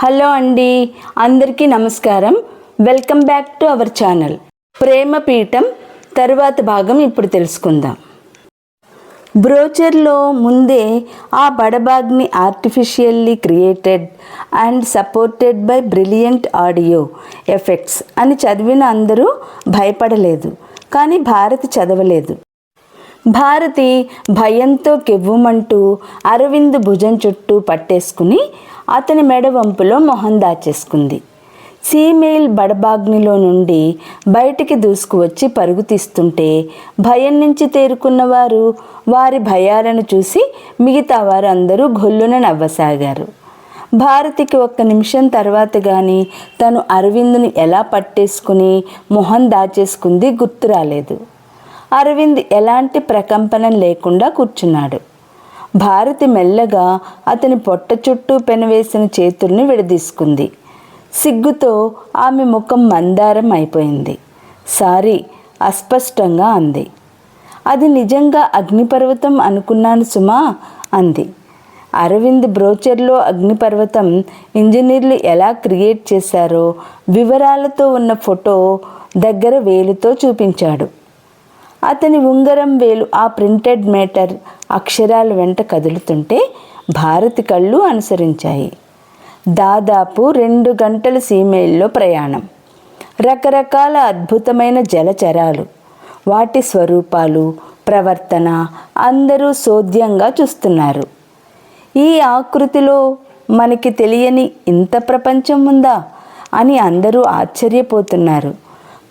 Hello అండి అందరికీ నమస్కారం. Welcome back to our channel. ప్రేమపీఠం తరువాత భాగం ఇప్పుడు తెలుసుకుందాం. బ్రోచర్లో ముందే ఆ బడబాగ్ని artificially created and supported by brilliant audio effects అని చదివిన అందరూ భయపడలేదు కానీ భారతి చదవలేదు. భారతి భయంతో కెవ్వుమంటూ అరవింద్ భుజం చుట్టూ పట్టేసుకుని అతని మెడ వంపులో మొహం దాచేసుకుంది. సీమెయిల్ బడబాగ్నిలో నుండి బయటికి దూసుకువచ్చి పరుగు తీస్తుంటే భయం నుంచి తేరుకున్న వారు వారి భయాలను చూసి మిగతా వారు అందరూ గొల్లున నవ్వసాగారు. భారతికి ఒక్క నిమిషం తర్వాత కానీ తను అరవింద్ని ఎలా పట్టేసుకుని మొహం దాచేసుకుంది గుర్తు రాలేదు అరవింద్ ఎలాంటి ప్రకంపనం లేకుండా కూర్చున్నాడు. భారతి మెల్లగా అతని పొట్ట చుట్టూ పెనవేసిన చేతుల్ని విడదీసుకుంది. సిగ్గుతో ఆమె ముఖం మందారం అయిపోయింది. సారీ అస్పష్టంగా అంది. అది నిజంగా అగ్నిపర్వతం అనుకున్నాను సుమా అంది. అరవింద్ బ్రోచర్లో అగ్నిపర్వతం ఇంజనీర్లు ఎలా క్రియేట్ చేశారో వివరాలతో ఉన్న ఫోటో దగ్గర వేలుతో చూపించాడు. అతని ఉంగరం వేలు ఆ ప్రింటెడ్ మేటర్ అక్షరాల వెంట కదులుతుంటే భారతి కళ్ళు అనుసరించాయి. దాదాపు రెండు గంటల సీమేల్లో ప్రయాణం. రకరకాల అద్భుతమైన జలచరాలు వాటి స్వరూపాలు ప్రవర్తన అందరూ సోద్యంగా చూస్తున్నారు. ఈ ఆకృతిలో మనకి తెలియని ఇంత ప్రపంచం ఉందా అని అందరూ ఆశ్చర్యపోతున్నారు.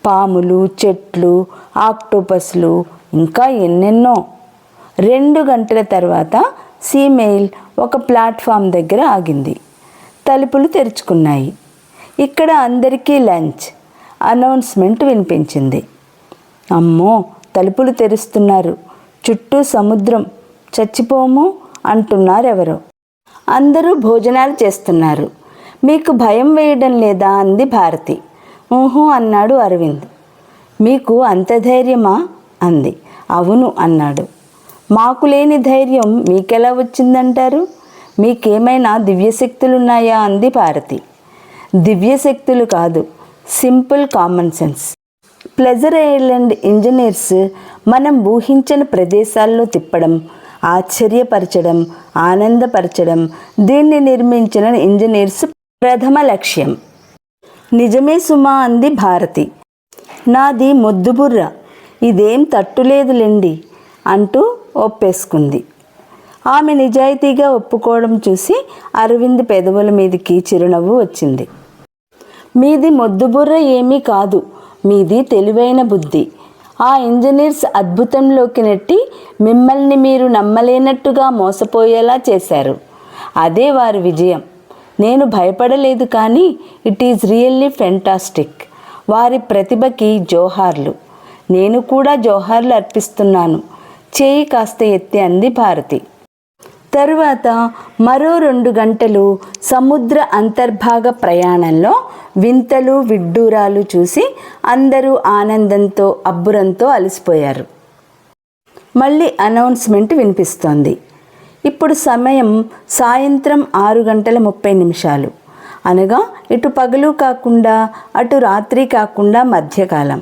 పాములు చెట్లు ఆక్టోపస్లు ఇంకా ఎన్నెన్నో. రెండు గంటల తర్వాత సీమెయిల్ ఒక ప్లాట్ఫామ్ దగ్గర ఆగింది. తలుపులు తెరుచుకున్నాయి. ఇక్కడ అందరికీ లంచ్ అనౌన్స్మెంట్ వినిపించింది. అమ్మో తలుపులు తెరుస్తున్నారు. చుట్టూ సముద్రం. చచ్చిపోము అంటున్నారెవరో. అందరూ భోజనాలు చేస్తున్నారు. మీకు భయం వేయడం లేదా అంది భారతి. ఊహు అన్నాడు అరవింద్. మీకు అంత ధైర్యమా? అంది. అవును అన్నాడు. మాకు లేని ధైర్యం మీకెలా వచ్చిందంటారు? మీకేమైనా దివ్యశక్తులున్నాయా? అంది భారతి దివ్యశక్తులు కాదు simple common sense. Pleasure island engineers మనం ఊహించని ప్రదేశాల్లో తిప్పడం ఆశ్చర్యపరచడం ఆనందపరచడం దీన్ని నిర్మించిన ఇంజనీర్స్ ప్రథమ లక్ష్యం. నిజమే సుమా అంది భారతి. నాది మొద్దుబుర్ర. ఇదేం తట్టులేదులేండి అంటూ ఒప్పేసుకుంది. ఆమె నిజాయితీగా ఒప్పుకోవడం చూసి అరవింద్ పెదవుల మీదకి చిరునవ్వు వచ్చింది. మీది మొద్దుబుర్ర ఏమీ కాదు. మీది తెలివైన బుద్ధి. ఆ ఇంజనీర్స్ అద్భుతంలోకి నెట్టి మిమ్మల్ని మీరు నమ్మలేనట్టుగా మోసపోయేలా చేశారు. అదే వారి విజయం. నేను భయపడలేదు కానీ ఇట్ ఈజ్ రియల్లీ ఫెంటాస్టిక్ వారి ప్రతిభకి జోహార్లు. నేను కూడా జోహార్లు అర్పిస్తున్నాను. చేయి కాస్త ఎత్తి అంది భారతి. తరువాత మరో రెండు గంటలు సముద్ర అంతర్భాగ ప్రయాణంలో వింతలు విడ్డూరాలు చూసి అందరూ ఆనందంతో అబ్బురంతో అలసిపోయారు. మళ్ళీ అనౌన్స్మెంట్ వినిపిస్తోంది. ఇప్పుడు సమయం సాయంత్రం ఆరు గంటల ముప్పై నిమిషాలు. అనగా ఇటు పగలు కాకుండా అటు రాత్రి కాకుండా మధ్యకాలం.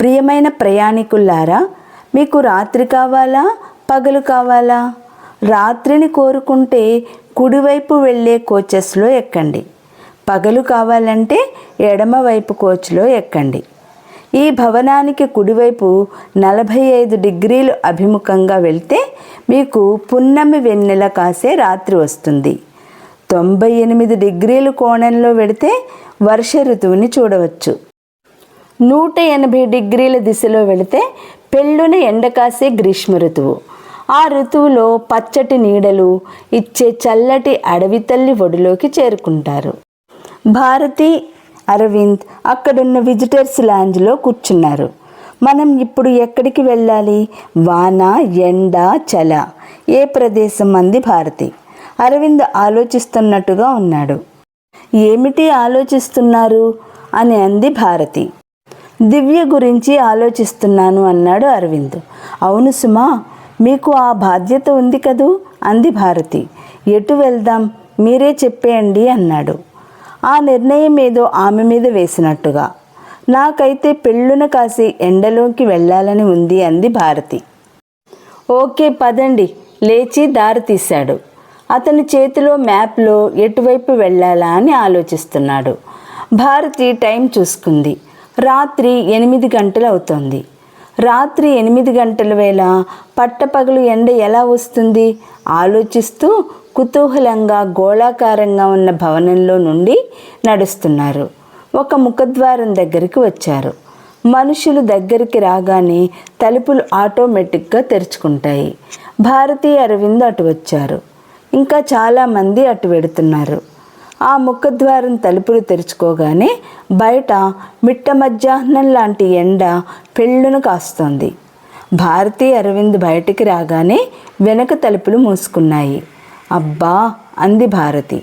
ప్రియమైన ప్రయాణికుల్లారా మీకు రాత్రి కావాలా పగలు కావాలా? రాత్రిని కోరుకుంటే కుడివైపు వెళ్ళే కోచెస్లో ఎక్కండి. పగలు కావాలంటే ఎడమవైపు కోచ్లో ఎక్కండి. ఈ భవనానికి కుడివైపు నలభై ఐదు డిగ్రీలు అభిముఖంగా వెళ్తే మీకు పున్నమి వెన్నెల కాసే రాత్రి వస్తుంది. తొంభై ఎనిమిది డిగ్రీలు కోణంలో వెడితే వర్ష ఋతువుని చూడవచ్చు. నూట ఎనభై డిగ్రీల దిశలో వెళితే పెళ్ళున ఎండ కాసే గ్రీష్మ ఋతువు. ఆ ఋతువులో పచ్చటి నీడలు ఇచ్చే చల్లటి అడవి తల్లి ఒడిలోకి చేరుకుంటారు. భారతి అరవింద్ అక్కడున్న విజిటర్స్ లాంజ్లో కూర్చున్నారు. మనం ఇప్పుడు ఎక్కడికి వెళ్ళాలి? వాన ఎండ చల. ఏ ప్రదేశం అంది భారతి. అరవింద్ ఆలోచిస్తున్నట్టుగా ఉన్నాడు. ఏమిటి ఆలోచిస్తున్నారు? అని అంది భారతి. దివ్య గురించి ఆలోచిస్తున్నాను అన్నాడు అరవింద్. అవును సుమా మీకు ఆ బాధ్యత ఉంది కదూ? అంది భారతి. ఎటు వెళ్దాం? మీరే చెప్పేయండి అన్నాడు. ఆ నిర్ణయం ఏదో ఆమె మీద వేసినట్టుగా. నాకైతే పెళ్ళున కాసి ఎండలోకి వెళ్ళాలని ఉంది అంది భారతి. ఓకే పదండి. లేచి దారి తీశాడు. అతని చేతిలో మ్యాప్లో ఎటువైపు వెళ్ళాలా అని ఆలోచిస్తున్నాడు. భారతి టైం చూసుకుంది. రాత్రి ఎనిమిది గంటలు అవుతోంది. రాత్రి ఎనిమిది గంటల వేళ పట్టపగలు ఎండ ఎలా వస్తుంది? ఆలోచిస్తూ కుతూహలంగా గోళాకారంగా ఉన్న భవనంలో నుండి నడుస్తున్నారు. ఒక ముఖద్వారం దగ్గరికి వచ్చారు. మనుషులు దగ్గరికి రాగానే తలుపులు ఆటోమేటిక్గా తెరుచుకుంటాయి. భారతీ అరవింద్ అటు వచ్చారు. ఇంకా చాలామంది అటు వెడుతున్నారు. ఆ ముఖద్వారం తలుపులు తెరుచుకోగానే బయట మిట్ట మధ్యాహ్నం లాంటి ఎండ పెళ్ళును కాస్తోంది. భారతీ అరవింద్ బయటికి రాగానే వెనక తలుపులు మూసుకున్నాయి. అబ్బా! అంది భారతి.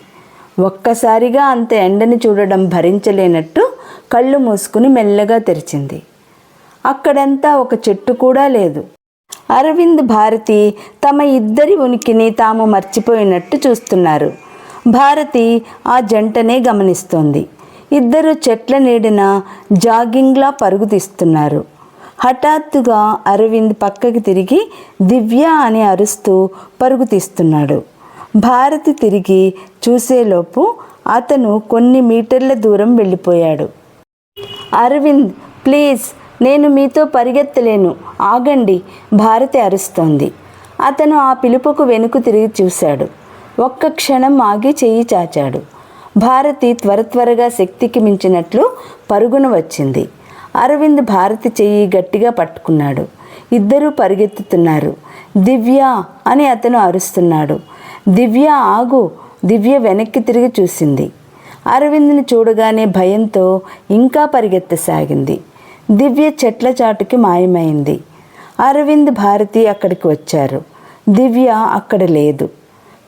ఒక్కసారిగా అంత ఎండని చూడడం భరించలేనట్టు కళ్ళు మూసుకుని మెల్లగా తెరిచింది. అక్కడంతా ఒక చెట్టు కూడా లేదు. అరవింద్ భారతి తమ ఇద్దరి ఉనికిని తాము మర్చిపోయినట్టు చూస్తున్నారు. భారతి ఆ జంటనే గమనిస్తోంది. ఇద్దరు చెట్ల నీడిన జాగింగ్లా పరుగు తీస్తున్నారు. హఠాత్తుగా అరవింద్ పక్కకి తిరిగి దివ్య అని అరుస్తూ పరుగు తీస్తున్నాడు. భారతి తిరిగి చూసేలోపు అతను కొన్ని మీటర్ల దూరం వెళ్ళిపోయాడు. అరవింద్ ప్లీజ్ నేను మీతో పరిగెత్తలేను. ఆగండి భారతి అరుస్తోంది. అతను ఆ పిలుపుకు వెనుకు తిరిగి చూశాడు. ఒక్క క్షణం ఆగి చెయ్యి చాచాడు. భారతి త్వర త్వరగా శక్తికి మించినట్లు పరుగున వచ్చింది. అరవింద్ భారతి చెయ్యి గట్టిగా పట్టుకున్నాడు. ఇద్దరూ పరిగెత్తుతున్నారు. దివ్య అని అతను అరుస్తున్నాడు. దివ్య ఆగు దివ్య వెనక్కి తిరిగి చూసింది. అరవింద్ని చూడగానే భయంతో ఇంకా పరిగెత్తసాగింది. దివ్య చెట్ల చాటుకి మాయమైంది. అరవింద్ భారతి అక్కడికి వచ్చారు. దివ్య అక్కడ లేదు.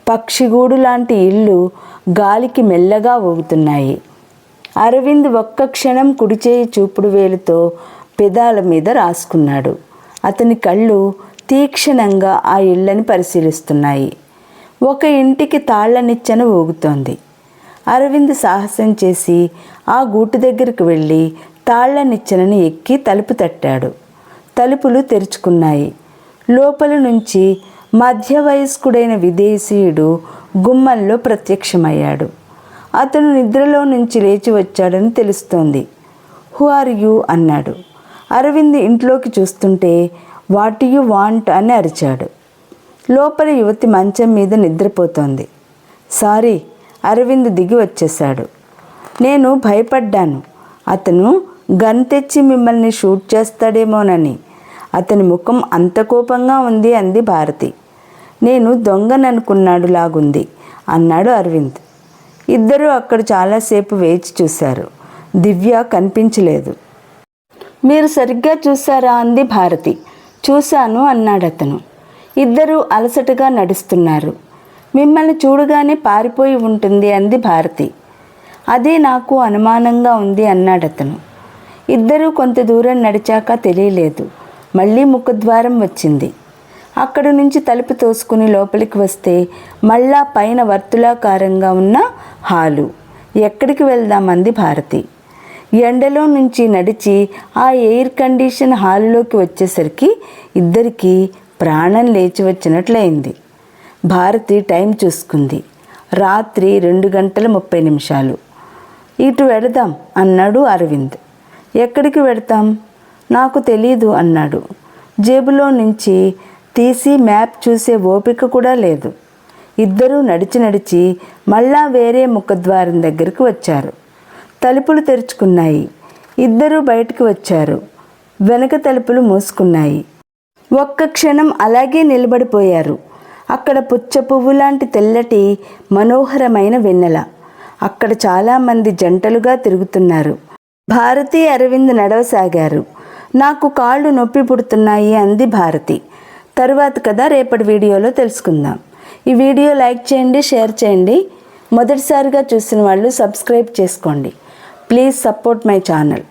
పక్షిగూడు లాంటి ఇల్లు గాలికి మెల్లగా ఊగుతున్నాయి. అరవింద్ ఒక్క క్షణం కుడిచేయి చూపుడు వేలుతో పెదాల మీద రాసుకున్నాడు. అతని కళ్ళు తీక్షణంగా ఆ ఇళ్ళని పరిశీలిస్తున్నాయి. ఒక ఇంటికి తాళ్ళనిచ్చెన ఊగుతోంది. అరవింద్ సాహసం చేసి ఆ గూటు దగ్గరికి వెళ్ళి తాళ్ళనిచ్చెనని ఎక్కి తలుపు తట్టాడు. తలుపులు తెరుచుకున్నాయి. లోపల నుంచి మధ్య వయస్కుడైన విదేశీయుడు గుమ్మంలో ప్రత్యక్షమయ్యాడు. అతను నిద్రలో నుంచి లేచి వచ్చాడని తెలుస్తోంది. Who are you? అన్నాడు. అరవింద్ ఇంట్లోకి చూస్తుంటే వాట్ యు వాంట్? అని అరిచాడు. లోపల యువతి మంచం మీద నిద్రపోతోంది. సారీ అరవింద్ దిగి వచ్చేశాడు. నేను భయపడ్డాను. అతను గన్ తెచ్చి మిమ్మల్ని షూట్ చేస్తాడేమోనని. అతని ముఖం అంత కోపంగా ఉంది అంది భారతి. నేను దొంగననుకున్నాడు లాగుంది అన్నాడు అరవింద్. ఇద్దరూ అక్కడ చాలాసేపు వేచి చూశారు. దివ్య కనిపించలేదు. మీరు సరిగ్గా చూసారా అంది భారతి. చూశాను అన్నాడు అతను ఇద్దరూ అలసటగా నడుస్తున్నారు. మిమ్మల్ని చూడగానే పారిపోయి ఉంటుంది అంది భారతి. అదే నాకు అనుమానంగా ఉంది అన్నాడు అతను. ఇద్దరూ కొంత దూరం నడిచాక తెలియలేదు. మళ్ళీ ముఖద్వారం వచ్చింది. అక్కడి నుంచి తలుపు తోసుకుని లోపలికి వస్తే మళ్ళా పైన వర్తులాకారంగా ఉన్న హాలు. ఎక్కడికి వెళ్దామంది భారతి. ఎండలో నుంచి నడిచి ఆ ఎయిర్ కండిషన్ హాలులోకి వచ్చేసరికి ఇద్దరికీ ప్రాణం లేచి వచ్చినట్లయింది. భారతి టైం చూసుకుంది. రాత్రి రెండు గంటల ముప్పై నిమిషాలు. ఇటు వెడదాం అన్నాడు అరవింద్. ఎక్కడికి వెడతాం? నాకు తెలీదు అన్నాడు. జేబులో నుంచి తీసి మ్యాప్ చూసే ఓపిక కూడా లేదు. ఇద్దరూ నడిచి నడిచి మళ్ళా వేరే ముఖద్వారం దగ్గరికి వచ్చారు. తలుపులు తెరుచుకున్నాయి. ఇద్దరూ బయటికి వచ్చారు. వెనక తలుపులు మూసుకున్నాయి. ఒక్క క్షణం అలాగే నిలబడిపోయారు. అక్కడ పుచ్చ పువ్వు లాంటి తెల్లటి మనోహరమైన వెన్నెల. అక్కడ చాలామంది జంటలుగా తిరుగుతున్నారు. భారతి అరవింద్ నడవసాగారు. నాకు కాళ్ళు నొప్పి పుడుతున్నాయి అంది భారతి. తరువాత కదా రేపటి వీడియోలో తెలుసుకుందాం. ఈ వీడియో లైక్ చేయండి షేర్ చేయండి. మొదటిసారిగా చూసిన వాళ్ళు సబ్స్క్రైబ్ చేసుకోండి. Please support my channel.